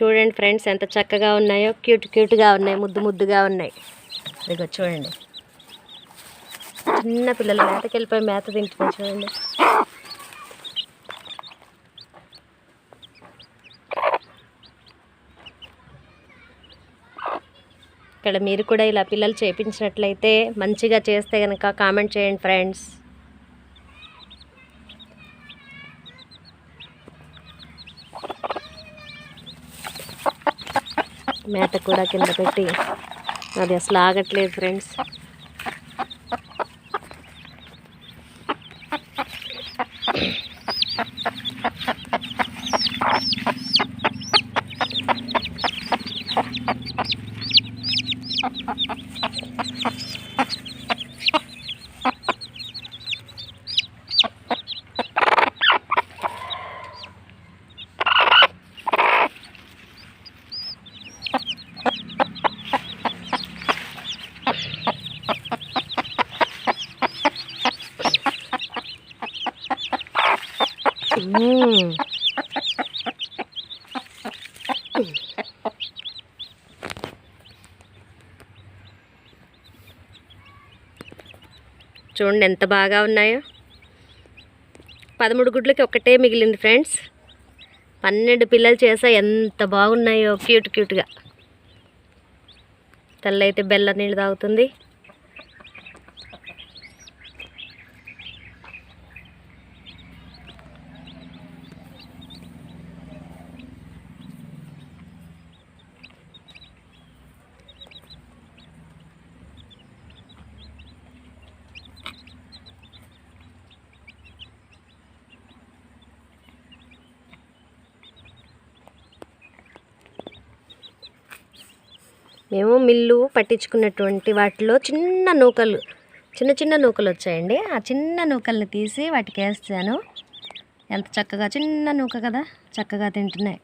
చూడండి ఫ్రెండ్స్ ఎంత చక్కగా ఉన్నాయో. క్యూట్ క్యూట్గా ఉన్నాయి. ముద్దు ముద్దుగా ఉన్నాయి. ఇదిగో చూడండి. చిన్న పిల్లలు మేతకి వెళ్ళిపోయి మేత తింటున్నాయి చూడండి. ఇక్కడ మీరు కూడా ఇలా పిల్లలు చేపించినట్లయితే మంచిగా చేస్తే కనుక కామెంట్ చేయండి ఫ్రెండ్స్. మేత కూడా కింద పెట్టి అది అసలు ఆగట్లేదు ఫ్రెండ్స్ మ్మ్. చూడండి ఎంత బాగా ఉన్నాయో. పదమూడు గుడ్లకి ఒకటే మిగిలింది ఫ్రెండ్స్. పన్నెండు పిల్లలు చేసా ఎంత బాగున్నాయో క్యూట్ క్యూట్గా. తల్లి అయితే బెల్ల నీళ్ళు తాగుతుంది. మేము మిల్లు పట్టించుకున్నటువంటి వాటిలో చిన్న నూకలు చిన్న చిన్న నూకలు వచ్చాయండి. ఆ చిన్న నూకల్ని తీసి వాటికి వేస్తాను. ఎంత చక్కగా చిన్న నూక కదా చక్కగా తింటున్నాయి.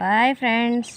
Bye friends